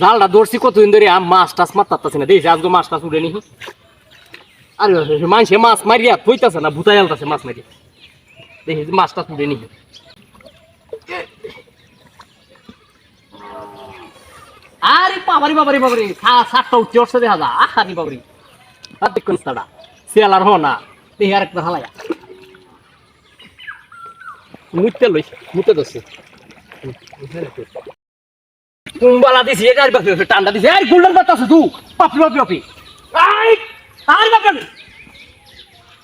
জালটা ধরছি, কতদিন ধরে? মাছ টাছ মারতাছে না। দেখছি আজকে মাছ টাছ উঠে নি আরে মানুষে মাছ মারিয়া থইতাছে না ভুতাই আলতাছে মাছ মারিয়া। দেখি মাছ টাছ উঠে নি আরে, বাবারি বাবারি বাবারি সাতটা উঠতে উঠছে দেখা যা আরে বাবারি। আর দেখুন সাড়া শিয়াল আর না। দেখি আর হালায়া মুতে লই মুতে দছে কুম্বালা দিছি এটা আর বাপরে টান্ডা দিছি। আর গুল্লার বাত আছে তু বাপরে বাপরে বাপরে আই আর বাপরে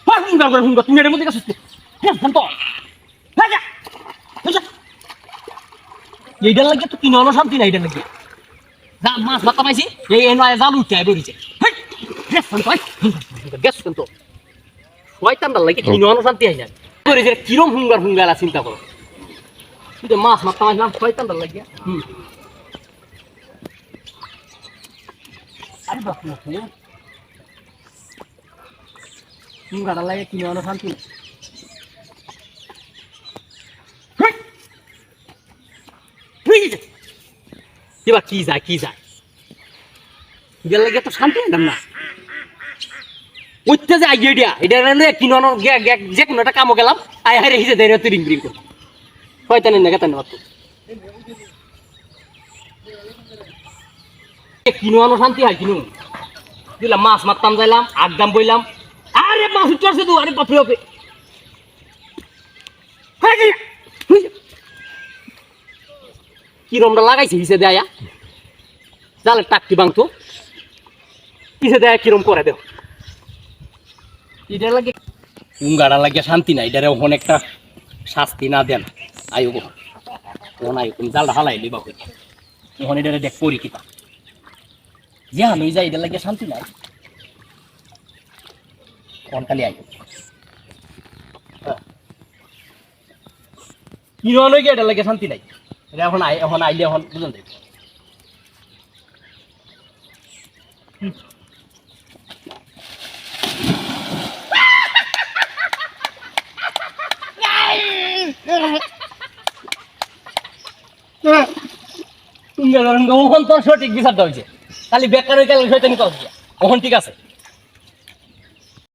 হাই হুঙ্গা করে হুঙ্গা তুমি এর মধ্যে কাছে হ্যাঁ ফোন হ্যাঁ যা। হ্যাঁ লাগে তো কিনে আনো, শান্তি নাই এইটার লাগে যা, মাছ ভাত পাইছি এই এনো আয় জাল বরিছে হেই গ্যাস ফোন তো গ্যাস ফোন তো লাগে কিনে আনো, শান্তি আই যায় বরিছে কিরম হুঙ্গার হুঙ্গালা চিন্তা করো। মাছ পাইছিলাম শয়তানটার লাগে হুম। আরে রে হুঙ্গাটা লাগে কিনে আনো শান্তি। নাই। এবার কি যায় কি যায়? গেল লাগে তো শান্তি পেলাম না উঠতে যে আইয়ে দিয়া এটা কিনো যে কোনো একটা কামো গেলাম। আই হারে হিসে দেয় তুই রিং রিং করে। হয়তানি না কেতানি মাত্র কিনো শান্তি হয়, কিনো। মাছ মারতাম, যাইলাম আড্ডাম বইলাম। আরে, মাছ উঠছে তো, আরে হ্যাঁ। কিরমটা লাগাইছে, হিসে দেয়া টাকটি বাংতো। হিসে দেয়া কিরম করে, দেও। এটা লাগে উঙ্গাড়া লাগে শান্তি নাই এটারে অনেকটা শাস্তি না দেন। আয়ু গো তখন আয়ু জালটা হালাই লিবা তখন এটারে দেখ করি কিতা যে আমি যাই এটা লাগে শান্তি নাই। কোন কালি আয়ু কি এটা লাগে শান্তি নাই? এখন আই এখন আইলে এখন বুঝুন সঠিক বিচারটা হয়েছে খালি বেকার হয়ে গেলে শয়তানি করা ওখান ঠিক আছে।